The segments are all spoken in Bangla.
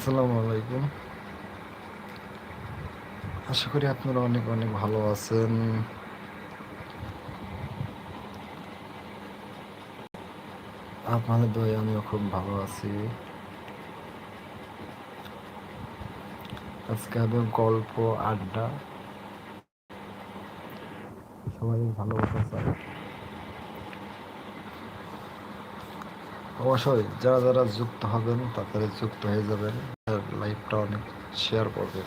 আসসালামু আলাইকুম। আশা করি আপনারা অনেক অনেক ভালো আছেন। আপনাদের দয়ে আমিও খুব ভালো আছি। আজকে হবে গল্প, আড্ডা? সবাই ভালোবাসা চাই অবশ্যই, যারা যারা যুক্ত হবেন, তাদের যুক্ত হয়ে যাবেন লাইফটা অনেক শেয়ার করবেন।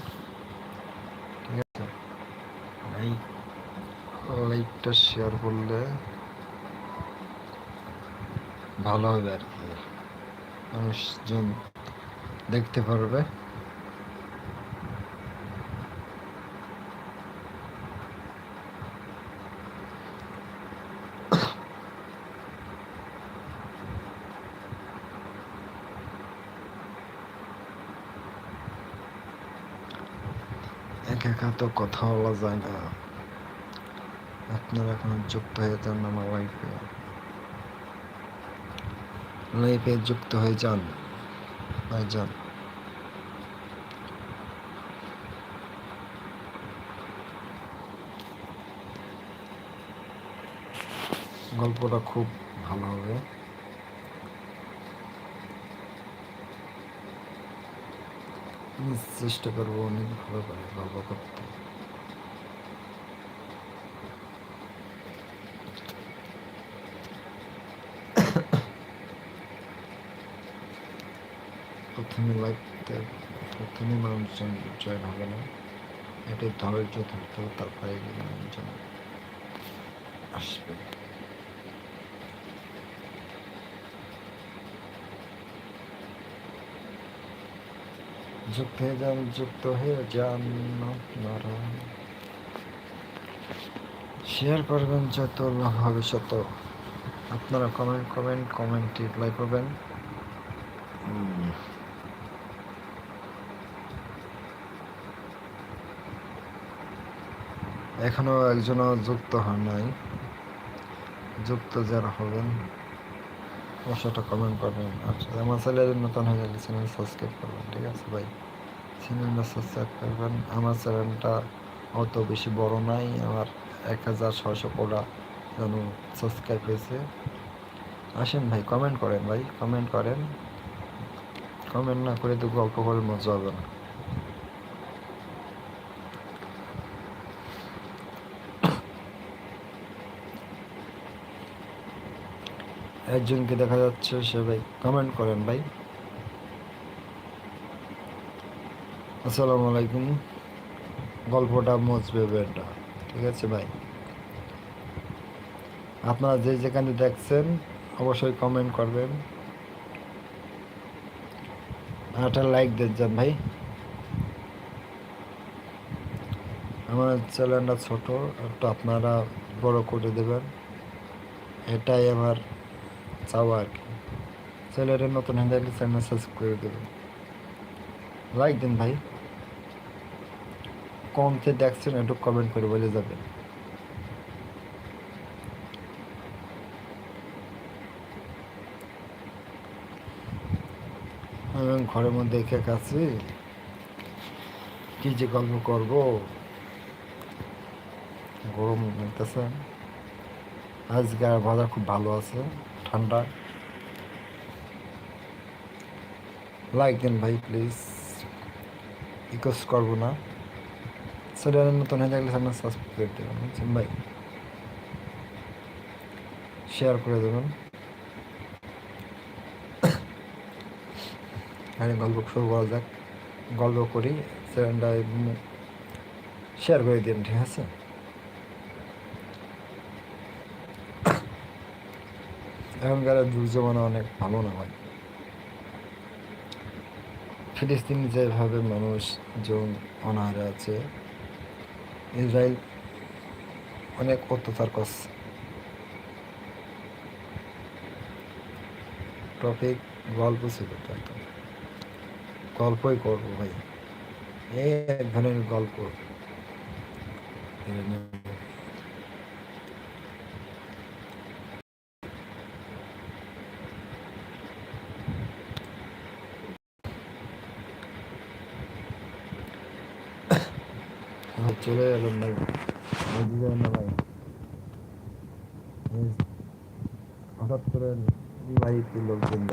ঠিক আছে? লাইফটা শেয়ার করলে ভালো হবে আর কি। মানুষজন দেখতে পারবে। একা একা তো কথা বলা যায় না। আপনারা এখন যুক্ত হয়ে যান আমার লাইফে লাইফে যুক্ত হয়ে যান হয়ে যান। গল্পটা খুব ভালো হবে। আমি চেষ্টা করব অনেক ভালো করে, গল্প করতে। প্রথমে লাইফতে প্রথমে মানুষজন জয়েন হবে না। এটাই ধৈর্য ধরতে হবে, তারপরে মানুষজন আসবে। যুক্ত হয়ে যান, যুক্ত হয়ে যান আপনারা শেয়ার করবেন যত শত আপনারা কমেন্ট করবেন কমেন্ট রিপ্লাই করবেন। এখনও একজনও যুক্ত হন নাই। যুক্ত যারা হবেন অবশ্যটা কমেন্ট করবেন। আর আমার চ্যানেলের নতুন হয়ে গেলে চ্যানেল সাবস্ক্রাইব করবেন, ঠিক আছে ভাই? চ্যানেলটা সাবস্ক্রাইব করবেন। আমার চ্যানেলটা অত বেশি বড় নাই, আমার এক হাজার ছশো কোটা যেন সাবস্ক্রাইব হয়েছে। আসেন ভাই কমেন্ট করেন ভাই কমেন্ট করেন। কমেন্ট না করে তো গল্প করে মজা হবে না। একজনকে দেখা যাচ্ছে, সে ভাই কমেন্ট করেন ভাই। আসসালামু আলাইকুম। গল্পটা মজবে বেটা, ঠিক আছে ভাই? আপনারা যে যেখানে দেখছেন, অবশ্যই কমেন্ট করবেন। একটা লাইক যান ভাই। আমার চ্যানেলটা ছোট, একটু আপনারা বড় করে দেবেন। এটাই আমার চাওয়া আর কি। চ্যানেলের নতুন হয়ে থাকলে চ্যানেল সাবস্ক্রাইব করে দেবেন লাইক দিন ভাই। কোনতে দেখছেন, একটু কমেন্ট করে বলে যাবেন। ঘরের মধ্যে একে আছি। কি যে গল্প করব। গরম আজকে আর বাজার খুব ভালো আছে। ঠান্ডা। লাইক দেন ভাই প্লিজ রিকোয়েস্ট করব না। চ্যানেল নতুন হয়ে থাকলে চ্যানেল সাবস্ক্রাইব করে দেবেন, বুঝছেন ভাই? শেয়ার করে দেবেন। এখানে গল্প শুরু করা যাক। গল্প করি চ্যানেলটা শেয়ার করে দিন, ঠিক আছে? এখনকার যুগ অনেক ভালো না ভাই ফিলিস্তিন যেভাবে মানুষ জন অনাহারে আছে, ইসরায়েল অনেক অত্যাচার করছে। টপিক গল্প ছিল গল্পই করব ভাই। এই এক ধরনের গল্প। চলে ভাই। না ভাই। হঠাৎ করে লোকজন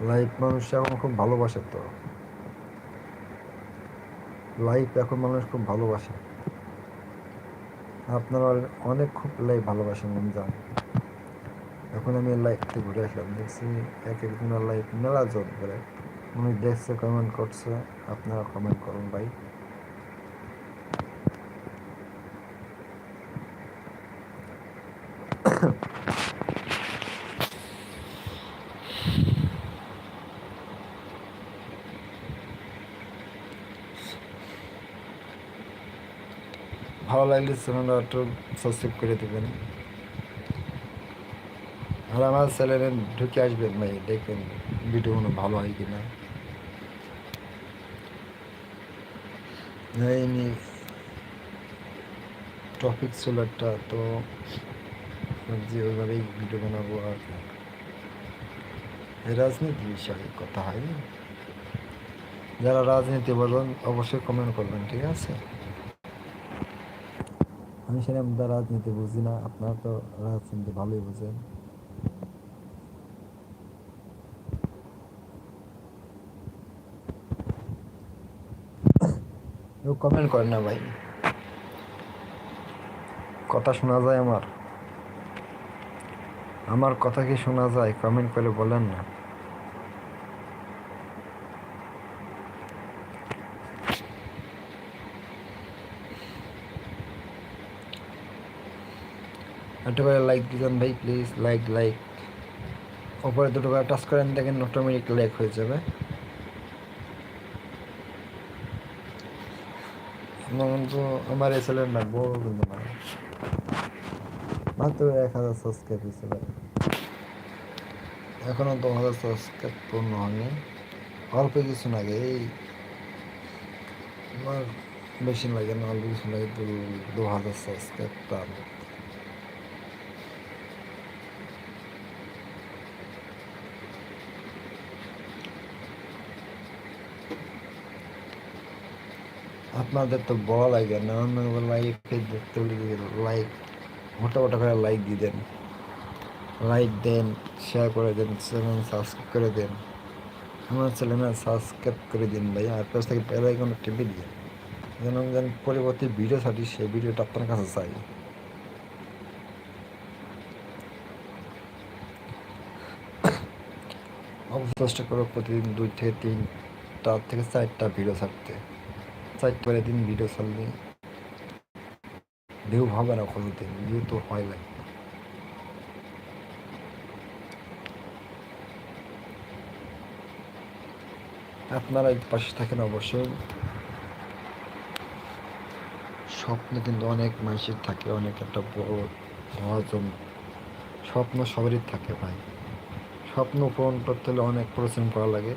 লাইফ মানুষ এখন খুব ভালোবাসে তো। লাইফ এখন মানুষ খুব ভালোবাসে। আপনারা অনেক খুব লাইফ ভালোবাসেন, আমি জানি। এখন আমি লাইফতে ঘুরে আসলাম। দেখছি এক একজনের লাইফ মেলা জোর করে। উনি দেখছে কমেন্ট করছে। আপনারা কমেন্ট করুন ভাই। ভালো লাগলে চ্যানেলটা একটু সাবস্ক্রাইব করে দেবেন। আর আমার চ্যানেলে ঢুকে আসবেন ভাই, দেখবেন ভিডিওগুলো ভালো হয় কিনা। এমনি টপিক ছিল একটা, তো ভাবছি ওইভাবেই ভিডিও বানাবো আর রাজনীতি বিষয়ে কথা হয়নি যারা রাজনীতি বলেন, অবশ্যই কমেন্ট করবেন, ঠিক আছে? আমি সেরকম রাজনীতি বুঝি না, আপনারা তো রাজনীতি ভালোই বুঝেন। কমেন্ট করেন না ভাই। কথা শোনা যায় আমার। আমার কথা কি শোনা যায়? কমেন্ট করে বলেন না। একটা লাইক দিবেন ভাই প্লিজ লাইক লাইক ওপরে দুটো করে টাচ করেন, দেখেন অটোমেটিক লাইক হয়ে যাবে। আমার এই চ্যানেল না বড় কিন্তু না মাত্র এক হাজার সাবস্ক্রাইব ভাই। এখনও দু হাজার সাবস্ক্রাইব পূর্ণ হয়নি অল্প কিছু লাগে, এই আমার বেশি লাগে না, অল্প কিছু লাগে, দু হাজার সাবস্ক্রাইব তার আপনাদের তো বড় লাগে না, অন্য লাইফে দেখতে লাইক মোটা মোটা করে লাইক দিয়ে দেন। লাইক দেন শেয়ার করে দেন চ্যানেল সাবস্ক্রাইব করে দেন। আমার চ্যানেল সাবস্ক্রাইব করে দিন ভাই, আর পাশ থেকে বেল আইকন টিপে দিয়ে যেন যেন পরবর্তী ভিডিও ছাড়ি, সেই ভিডিওটা আপনার কাছে চাই। চেষ্টা করো প্রতিদিন দুই থেকে তিনটা থেকে চারটা ভিডিও ছাড়তে। চারটে করে দিন ভিডিও ছাড়লে ভিউ হবে না কোনোদিন ভিউ তো হয় না। আপনারা পাশে থাকেন অবশ্যই। স্বপ্ন কিন্তু অনেক মানুষের থাকে, অনেক একটা বড় হওয়ার স্বপ্ন সবারই থাকে ভাই। স্বপ্ন পূরণ করতে হলে অনেক পরিশ্রম করা লাগে।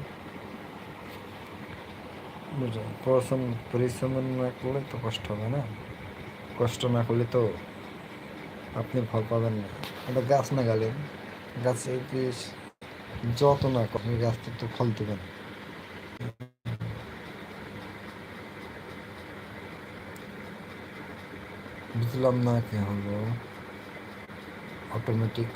বুঝলেন? পরিশ্রম পরিশ্রম না করলে তো কষ্ট হবে না? কষ্ট না করলে তো আপনি ফল পাবেন না। একটা গাছ না গেলেন গাছে যত না করেন গাছ তো ফল দেবেন। বুঝলাম না কি হলো। অটোমেটিক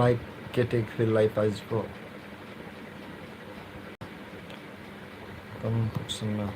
লাইক কেটে ফির লাইফ আসব না।